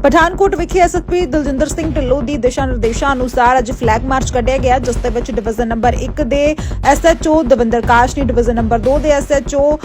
ਪਠਾਨਕੋਟ ਵਿਖੇ ਐਸਐਸਪੀ ਦਲਜਿੰਦਰ ਸਿੰਘ ਢਿੱਲੋਂ ਦੀ ਦਿਸ਼ਾ ਨਿਰਦੇਸ਼ਾਂ ਅਨੁਸਾਰ ਅੱਜ ਫਲੈਗ ਮਾਰਚ ਕੱਢਿਆ ਗਿਆ ਜਿਸ ਦੇ ਵਿੱਚ ਡਿਵੀਜ਼ਨ ਨੰਬਰ 1 ਦੇ SHO Davinder Kashni division number 2 ਦੇ ਐਸਐਚਓ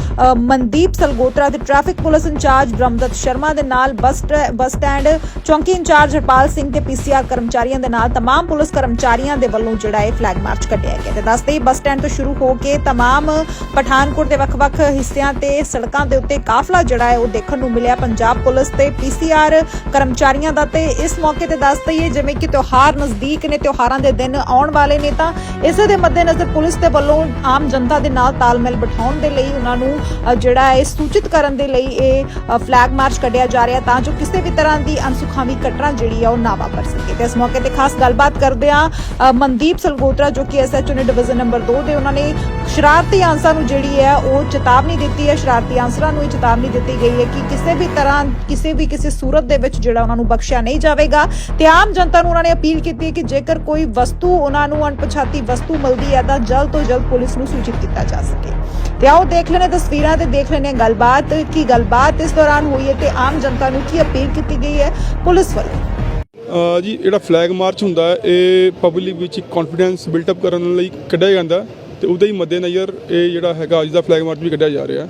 ਮਨਦੀਪ ਸਲਗੋਤਰਾ ਤੇ traffic police in charge Brahmdat Sharma ਦੇ ਨਾਲ ਬੱਸ ਸਟੈ- ਬੱਸ ਸਟੈਂਡ ਚੌਂਕੀ ਇੰਚਾਰਜ ਹਰਪਾਲ ਸਿੰਘ ਤੇ ਪੀਸੀਆਰ ਕਰਮਚਾਰੀਆਂ ਦੇ ਨਾਲ तमाम ਪੁਲਿਸ ਕਰਮਚਾਰੀਆਂ ਦੇ ਵੱਲੋਂ ਜਿਹੜਾ ਇਹ ਫਲੈਗ ਮਾਰਚ ਕੱਢਿਆ ਗਿਆ ਤੇ ਦੱਸਦੇ ਹੀ ਬੱਸ ਸਟੈਂਡ ਤੋਂ ਸ਼ੁਰੂ ਹੋ ਕੇ तमाम ਪਠਾਨਕੋਟ ਦੇ ਵੱਖ-ਵੱਖ ਹਿੱਸਿਆਂ ਤੇ ਸੜਕਾਂ ਦੇ ਉੱਤੇ ਕਾਫਲਾ ਜਿਹੜਾ ਹੈ ਉਹ ਦੇਖਣ ਨੂੰ ਮਿਲਿਆ ਪੰਜਾਬ ਪੁਲਿਸ ਤੇ ਪੀਸੀਆਰ ਕਰਮਚਾਰੀਆਂ ਦਾ ਤੇ ਇਸ ਮੌਕੇ ਤੇ ਦੱਸ ਦਈਏ ਜਿਵੇਂ ਕਿ ਤਿਉਹਾਰ ਨਜ਼ਦੀਕ ਨੇ, ਤਿਉਹਾਰਾਂ ਦੇ ਦਿਨ ਆਉਣ ਵਾਲੇ ਨੇ ਤਾਂ ਇਸੇ ਦੇ ਮੱਦੇਨਜ਼ਰ ਪੁਲਿਸ ਦੇ ਵੱਲੋਂ ਆਮ ਜਨਤਾ ਦੇ ਨਾਲ ਤਾਲਮੇਲ ਬਿਠਾਉਣ ਦੇ ਲਈ ਉਹਨਾਂ ਨੂੰ ਜਿਹੜਾ ਹੈ ਸੂਚਿਤ ਕਰਨ ਦੇ ਲਈ ਇਹ ਫਲੈਗ ਮਾਰਚ ਕੱਢਿਆ ਜਾ ਰਿਹਾ ਤਾਂ ਜੋ ਕਿਸੇ ਵੀ ਤਰ੍ਹਾਂ ਦੀ ਅਨਸੁਖਾਵੀ ਘਟਨਾ ਜਿਹੜੀ ਆ ਉਹ ਨਾ ਵਾਪਰ ਸਕੇ। ਤੇ ਇਸ ਮੌਕੇ ਤੇ ਖਾਸ ਗੱਲਬਾਤ ਕਰਦੇ ਆ ਮਨਦੀਪ ਸਲਗੋਤਰਾ ਜੋ ਕਿ ਐਸਐਚਓ ਨੇ ਡਿਵੀਜ਼ਨ ਨੰਬਰ 2 ਦੇ ਉਹਨਾਂ ਨੇ ਸ਼ਰਾਰਤੀ ਅੰਸਰਾਂ ਨੂੰ ਜਿਹੜੀ ਹੈ ਉਹ ਚੇਤਾਵਨੀ ਦਿੱਤੀ ਹੈ। ਸ਼ਰਾਰਤੀ ਅੰਸਰਾਂ ਨੂੰ ਇਹ ਚੇਤਾਵਨੀ ਦਿੱਤੀ ਗਈ ਹੈ ਕਿ ਕਿਸੇ ਵੀ ਤਰ੍ਹਾਂ, ਕਿਸੇ ਵੀ ਕਿਸੇ ਸੂਰਤ ਦੇ ਵਿੱਚ ਜਿਹੜਾ ਉਹਨਾਂ ਨੂੰ ਬਖਸ਼ਿਆ ਨਹੀਂ ਜਾਵੇਗਾ। ਤੇ ਆਮ ਜਨਤਾ ਨੂੰ ਉਹਨਾਂ ਨੇ ਅਪੀਲ ਕੀਤੀ ਹੈ ਕਿ ਜੇਕਰ ਕੋਈ ਵਸਤੂ ਉਹਨਾਂ ਨੂੰ ਅਣਪਛਾਤੀ ਵਸਤੂ ਮਿਲਦੀ ਹੈ ਤਾਂ ਜਲਦ ਤੋਂ ਜਲਦ ਪੁਲਿਸ ਨੂੰ ਸੂਚਿਤ ਕੀਤਾ ਜਾ ਸਕੇ। ਤੇ ਆਓ ਦੇਖ ਲੈਣੇ ਤਸਵੀਰਾਂ ਤੇ ਦੇਖ ਲੈਣੇ ਗੱਲਬਾਤ ਕੀ ਗੱਲਬਾਤ ਇਸ ਦੌਰਾਨ ਹੋਈ ਹੈ ਤੇ ਆਮ ਜਨਤਾ ਨੂੰ ਕੀ ਅਪੀਲ ਕੀਤੀ ਗਈ ਹੈ ਪੁਲਿਸ ਵੱਲੋਂ? ਜੀ ਜਿਹੜਾ ਫਲੈਗ ਮਾਰਚ ਹੁੰਦਾ ਹੈ, ਇਹ ਪਬਲਿਕ ਵਿੱਚ ਕੌਨਫੀਡੈਂਸ ਬਿਲਟ ਅਪ ਕਰਨ ਲਈ ਕੱਢਿਆ ਜਾਂਦਾ ਤੇ ਉਹਦੇ ਹੀ ਮੱਦੇਨਜ਼ਰ ਇਹ ਜਿਹੜਾ ਹੈਗਾ ਅੱਜ ਦਾ ਫਲੈਗ ਮਾਰਚ ਵੀ ਕੱਢਿਆ ਜਾ ਰਿਹਾ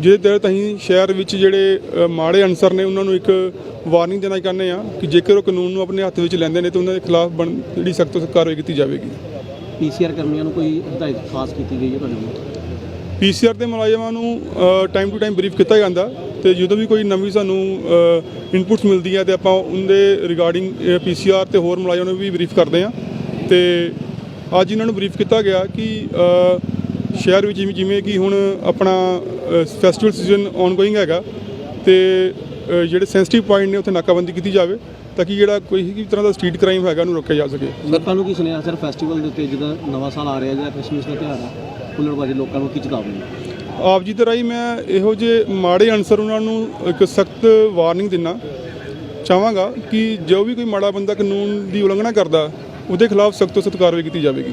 ਜਿਹਦੇ ਤਹਿਤ ਅਸੀਂ ਸ਼ਹਿਰ ਵਿੱਚ ਜਿਹੜੇ ਮਾੜੇ ਅਨਸਰ ਨੇ ਉਹਨਾਂ ਨੂੰ ਇੱਕ ਵਾਰਨਿੰਗ ਦੇਣਾ ਚਾਹੁੰਦੇ ਆ ਕਿ ਜੇਕਰ ਉਹ ਕਾਨੂੰਨ ਨੂੰ ਆਪਣੇ ਹੱਥ ਵਿੱਚ ਲੈਂਦੇ ਨੇ ਤਾਂ ਉਹਨਾਂ ਦੇ ਖਿਲਾਫ ਜਿਹੜੀ ਸਖਤ ਕਾਰਵਾਈ ਕੀਤੀ ਜਾਵੇਗੀ। ਪੀਸੀਆਰ ਕਰਮੀਆਂ ਨੂੰ ਕੋਈ ਹਦਾਇਤ ਖਾਸ ਕੀਤੀ ਗਈ ਹੈ ਤੁਹਾਡੇ ਵੱਲੋਂ? ਪੀਸੀਆਰ ਦੇ ਮੁਲਾਜ਼ਮਾਂ ਨੂੰ ਟਾਈਮ ਟੂ ਟਾਈਮ ਬਰੀਫ ਕੀਤਾ ਜਾਂਦਾ ਤੇ ਜਦੋਂ ਵੀ ਕੋਈ ਨਵੀਂ ਸਾਨੂੰ ਇਨਪੁਟਸ ਮਿਲਦੀ ਹੈ ਤੇ ਆਪਾਂ ਉਹਦੇ ਰਿਗਾਰਡਿੰਗ ਪੀਸੀਆਰ ਤੇ ਹੋਰ ਮੁਲਾਜ਼ਮਾਂ ਨੂੰ ਵੀ ਬਰੀਫ ਕਰਦੇ ਆ ਤੇ ਅੱਜ ਇਹਨਾਂ ਨੂੰ ਬਰੀਫ ਕੀਤਾ ਗਿਆ ਕਿ ਸ਼ਹਿਰ ਵਿੱਚ ਜਿਵੇਂ- ਜਿਵੇਂ ਕਿ ਹੁਣ ਆਪਣਾ ਫੈਸਟੀਵਲ ਸੀਜ਼ਨ ਆਨਗੋਇੰਗ ਹੈਗਾ ਤੇ ਜਿਹੜੇ ਸੈਂਸਿਟਿਵ ਪੁਆਇੰਟ ਨੇ ਉੱਥੇ ਨਾਕਾਬੰਦੀ ਕੀਤੀ ਜਾਵੇ ਤਾਂ ਕਿ ਜਿਹੜਾ ਕੋਈ ਵੀ ਤਰ੍ਹਾਂ ਦਾ ਸਟਰੀਟ ਕ੍ਰਾਈਮ ਹੈਗਾ ਉਹਨੂੰ ਰੋਕਿਆ ਜਾ ਸਕੇ। ਲੋਕਾਂ ਨੂੰ ਕੀ ਸੁਨੇਹਾ ਸਰ ਫੈਸਟੀਵਲ ਦੇ ਉੱਤੇ ਜਿਹਦਾ ਨਵਾਂ ਸਾਲ ਆ ਰਿਹਾ ਜਾਂ ਕ੍ਰਿਸਮਸ ਦਾ ਤਿਉਹਾਰ ਆ ਹੁੱਲੜਬਾਜ਼ੀ ਲੋਕਾਂ ਨੂੰ ਕੀ ਚੇਤਾਵਨੀ ਆਪ ਜੀ ਦੇ ਰਾਹੀਂ ਮੈਂ ਇਹੋ ਜਿਹੇ ਮਾੜੇ ਅਨਸਰ ਉਹਨਾਂ ਨੂੰ ਇੱਕ ਸਖਤ ਵਾਰਨਿੰਗ ਦਿੰਨਾ ਚਾਹਾਂਗਾ ਕਿ ਜੋ ਵੀ ਕੋਈ ਮਾੜਾ ਬੰਦਾ ਕਾਨੂੰਨ ਦੀ ਉਲੰਘਣਾ ਕਰਦਾ ਉਹਦੇ ਖਿਲਾਫ ਸਖਤ ਤੋਂ ਸਖਤ ਕਾਰਵਾਈ ਕੀਤੀ ਜਾਵੇਗੀ।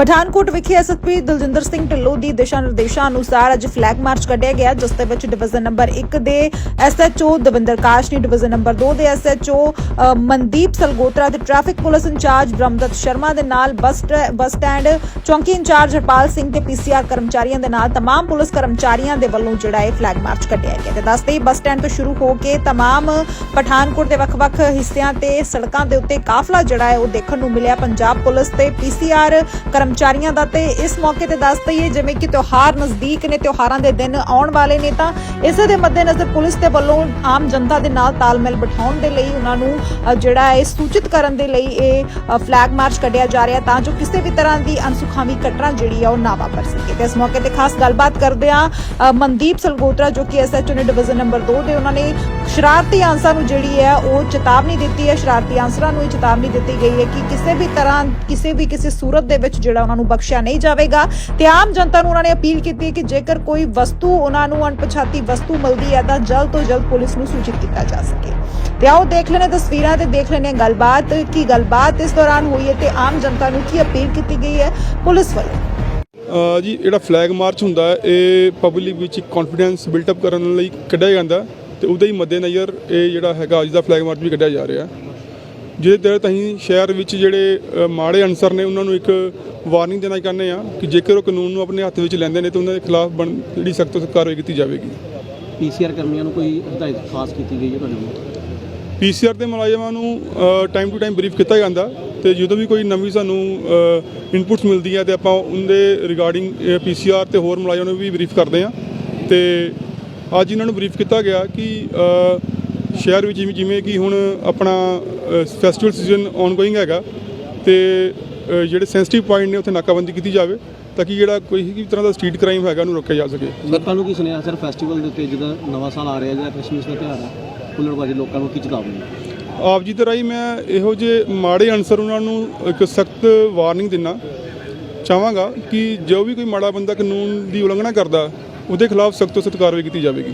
ਪਠਾਨਕੋਟ ਵਿਖੇ ਐਸਐਸਪੀ ਦਲਜਿੰਦਰ ਸਿੰਘ ਢਿੱਲੋਂ ਦੀ ਦਿਸ਼ਾ ਨਿਰਦੇਸ਼ਾਂ ਅਨੁਸਾਰ ਅੱਜ ਫਲੈਗ ਮਾਰਚ ਕੱਢਿਆ ਗਿਆ ਜਿਸ ਦੇ ਵਿੱਚ ਡਿਵੀਜ਼ਨ ਨੰਬਰ 1 ਦੇ SHO Davinder Kashni division number 2 ਦੇ ਐਸਐਚਓ ਮਨਦੀਪ ਸਲਗੋਤਰਾ ਤੇ traffic police in charge Brahmdat Sharma ਦੇ ਨਾਲ ਬੱਸ ਸਟੈ- ਬੱਸ ਸਟੈਂਡ ਚੌਂਕੀ ਇੰਚਾਰਜ ਹਰਪਾਲ ਸਿੰਘ ਤੇ ਪੀਸੀਆਰ ਕਰਮਚਾਰੀਆਂ ਦੇ ਨਾਲ तमाम ਪੁਲਿਸ ਕਰਮਚਾਰੀਆਂ ਦੇ ਵੱਲੋਂ ਜਿਹੜਾ ਇਹ ਫਲੈਗ ਮਾਰਚ ਕੱਢਿਆ ਗਿਆ ਤੇ ਦੱਸਦੇ ਹੀ ਬੱਸ ਸਟੈਂਡ ਤੋਂ ਸ਼ੁਰੂ ਹੋ ਕੇ तमाम ਪਠਾਨਕੋਟ ਦੇ ਵੱਖ-ਵੱਖ ਹਿੱਸਿਆਂ ਤੇ ਸੜਕਾਂ ਦੇ ਉੱਤੇ ਕਾਫਲਾ ਜਿਹੜਾ ਹੈ ਉਹ ਦੇਖਣ ਨੂੰ ਮਿਲਿਆ ਪੰਜਾਬ ਪੁਲਿਸ ਤੇ ਪੀਸੀਆਰ ਕਰਮਚਾਰੀਆਂ ਦਾ ਤੇ ਇਸ ਮੌਕੇ ਤੇ ਦੱਸ ਦਈਏ ਜਿਵੇਂ ਕਿ ਤਿਉਹਾਰ ਨਜ਼ਦੀਕ ਨੇ, ਤਿਉਹਾਰਾਂ ਦੇ ਦਿਨ ਆਉਣ ਵਾਲੇ ਨੇ ਤਾਂ ਇਸੇ ਦੇ ਮੱਦੇਨਜ਼ਰ ਪੁਲਿਸ ਦੇ ਵੱਲੋਂ ਆਮ ਜਨਤਾ ਦੇ ਨਾਲ ਤਾਲਮੇਲ ਬਿਠਾਉਣ ਦੇ ਲਈ ਉਹਨਾਂ ਨੂੰ ਜਿਹੜਾ ਹੈ ਸੂਚਿਤ ਕਰਨ ਦੇ ਲਈ ਇਹ ਫਲੈਗ ਮਾਰਚ ਕੱਢਿਆ ਜਾ ਰਿਹਾ ਤਾਂ ਜੋ ਕਿਸੇ ਵੀ ਤਰ੍ਹਾਂ ਦੀ ਅਨਸੁਖਾਵੀ ਘਟਨਾ ਜਿਹੜੀ ਆ ਉਹ ਨਾ ਵਾਪਰ ਸਕੇ। ਤੇ ਇਸ ਮੌਕੇ ਤੇ ਖਾਸ ਗੱਲਬਾਤ ਕਰਦੇ ਆ ਮਨਦੀਪ ਸਲਗੋਤਰਾ ਜੋ ਕਿ ਐਸਐਚਓ ਨੇ ਡਿਵੀਜ਼ਨ ਨੰਬਰ 2 ਦੇ ਉਹਨਾਂ ਨੇ ਸ਼ਰਾਰਤੀ ਅੰਸਰਾਂ ਨੂੰ ਜਿਹੜੀ ਹੈ ਉਹ ਚੇਤਾਵਨੀ ਦਿੱਤੀ ਹੈ। ਸ਼ਰਾਰਤੀ ਅੰਸਰਾਂ ਨੂੰ ਇਹ ਚੇਤਾਵਨੀ ਦਿੱਤੀ ਗਈ ਹੈ ਕਿ ਕਿਸੇ ਵੀ ਤਰ੍ਹਾਂ, ਕਿਸੇ ਵੀ ਕਿਸੇ ਸੂਰਤ ਦੇ ਵਿੱਚ ਜਿਹੜਾ ਉਹਨਾਂ ਨੂੰ ਬਖਸ਼ਿਆ ਨਹੀਂ ਜਾਵੇਗਾ ਤੇ ਆਮ ਜਨਤਾ ਨੂੰ ਉਹਨਾਂ ਨੇ ਅਪੀਲ ਕੀਤੀ ਹੈ ਕਿ ਜੇਕਰ ਕੋਈ ਵਸਤੂ ਉਹਨਾਂ ਨੂੰ ਅਣਪਛਾਤੀ ਵਸਤੂ ਮਿਲਦੀ ਹੈ ਤਾਂ ਜਲਦ ਤੋਂ ਜਲਦ ਪੁਲਿਸ ਨੂੰ ਸੂਚਿਤ ਕੀਤਾ ਜਾ ਸਕੇ। ਤੇ ਆਓ ਦੇਖ ਲੈਣੇ ਤਸਵੀਰਾਂ ਤੇ ਦੇਖ ਲੈਣੇ ਗੱਲਬਾਤ ਕੀ ਗੱਲਬਾਤ ਇਸ ਦੌਰਾਨ ਹੋਈ ਹੈ ਤੇ ਆਮ ਜਨਤਾ ਨੂੰ ਕੀ ਅਪੀਲ ਕੀਤੀ ਗਈ ਹੈ ਪੁਲਿਸ ਵੱਲੋਂ? ਅ, ਜੀ ਜਿਹੜਾ ਫਲੈਗ ਮਾਰਚ ਹੁੰਦਾ ਹੈ, ਇਹ ਪਬਲਿਕ ਵਿੱਚ ਕੌਨਫੀਡੈਂਸ ਬਿਲਟ ਅਪ ਕਰਨ ਲਈ ਕੱਢਿਆ ਜਾਂਦਾ ਤੇ ਉਹਦੇ ਹੀ ਮੱਦੇਨਜ਼ਰ ਇਹ ਜਿਹੜਾ ਹੈਗਾ ਅੱਜ ਦਾ ਫਲੈਗ ਮਾਰਚ ਵੀ ਕੱਢਿਆ ਜਾ ਰਿਹਾ ਜਿਹਦੇ ਤਹਿਤ ਅਸੀਂ ਸ਼ਹਿਰ ਵਿੱਚ ਜਿਹੜੇ ਮਾੜੇ ਅਨਸਰ ਨੇ ਉਹਨਾਂ ਨੂੰ ਇੱਕ ਵਾਰਨਿੰਗ ਦੇਣਾ ਚਾਹੁੰਦੇ ਆ ਕਿ ਜੇਕਰ ਉਹ ਕਾਨੂੰਨ ਨੂੰ ਆਪਣੇ ਹੱਥ ਵਿੱਚ ਲੈਂਦੇ ਨੇ ਤਾਂ ਉਹਨਾਂ ਦੇ ਖਿਲਾਫ ਬਣ ਜਿਹੜੀ ਸਖਤ ਕਾਰਵਾਈ ਕੀਤੀ ਜਾਵੇਗੀ। ਪੀਸੀਆਰ ਕਰਮੀਆਂ ਨੂੰ ਕੋਈ ਹਦਾਇਤ ਖਾਸ ਕੀਤੀ ਗਈ ਹੈ ਤੁਹਾਡੇ ਵੱਲੋਂ? ਪੀਸੀਆਰ ਦੇ ਮੁਲਾਜ਼ਮਾਂ ਨੂੰ ਟਾਈਮ ਟੂ ਟਾਈਮ ਬਰੀਫ ਕੀਤਾ ਜਾਂਦਾ ਤੇ ਜਦੋਂ ਵੀ ਕੋਈ ਨਵੀਂ ਸਾਨੂੰ ਇਨਪੁਟਸ ਮਿਲਦੀ ਹੈ ਤੇ ਆਪਾਂ ਉਹਦੇ ਰਿਗਾਰਡਿੰਗ ਪੀਸੀਆਰ ਤੇ ਹੋਰ ਮੁਲਾਜ਼ਮਾਂ ਨੂੰ ਵੀ ਬਰੀਫ ਕਰਦੇ ਆ ਤੇ ਅੱਜ ਇਹਨਾਂ ਨੂੰ ਬਰੀਫ ਕੀਤਾ ਗਿਆ ਕਿ ਸ਼ਹਿਰ ਵਿੱਚ ਜਿਵੇਂ- ਜਿਵੇਂ ਕਿ ਹੁਣ ਆਪਣਾ ਫੈਸਟੀਵਲ ਸੀਜ਼ਨ ਆਨਗੋਇੰਗ ਹੈਗਾ ਤੇ ਜਿਹੜੇ ਸੈਂਸਿਟਿਵ ਪੁਆਇੰਟ ਨੇ ਉੱਥੇ ਨਾਕਾਬੰਦੀ ਕੀਤੀ ਜਾਵੇ ਤਾਂ ਕਿ ਜਿਹੜਾ ਕੋਈ ਵੀ ਤਰ੍ਹਾਂ ਦਾ ਸਟਰੀਟ ਕ੍ਰਾਈਮ ਹੈਗਾ ਉਹਨੂੰ ਰੋਕਿਆ ਜਾ ਸਕੇ। ਲੋਕਾਂ ਨੂੰ ਕੀ ਸੁਨੇਹਾ ਸਰ ਫੈਸਟੀਵਲ ਦੇ ਉੱਤੇ ਜਿਹਦਾ ਨਵਾਂ ਸਾਲ ਆ ਰਿਹਾ ਜਾਂ ਕ੍ਰਿਸਮਸ ਦਾ ਤਿਉਹਾਰ ਆ ਹੁੱਲੜਬਾਜ਼ੀ ਲੋਕਾਂ ਨੂੰ ਕੀ ਚੇਤਾਵਨੀ ਆਪ ਜੀ ਦੇ ਰਾਹੀਂ ਮੈਂ ਇਹੋ ਜਿਹੇ ਮਾੜੇ ਅਨਸਰ ਉਹਨਾਂ ਨੂੰ ਇੱਕ ਸਖਤ ਵਾਰਨਿੰਗ ਦਿੰਨਾ ਚਾਹਾਂਗਾ ਕਿ ਜੋ ਵੀ ਕੋਈ ਮਾੜਾ ਬੰਦਾ ਕਾਨੂੰਨ ਦੀ ਉਲੰਘਣਾ ਕਰਦਾ ਉਹਦੇ ਖਿਲਾਫ ਸਖਤ ਤੋਂ ਸਖਤ ਕਾਰਵਾਈ ਕੀਤੀ ਜਾਵੇਗੀ।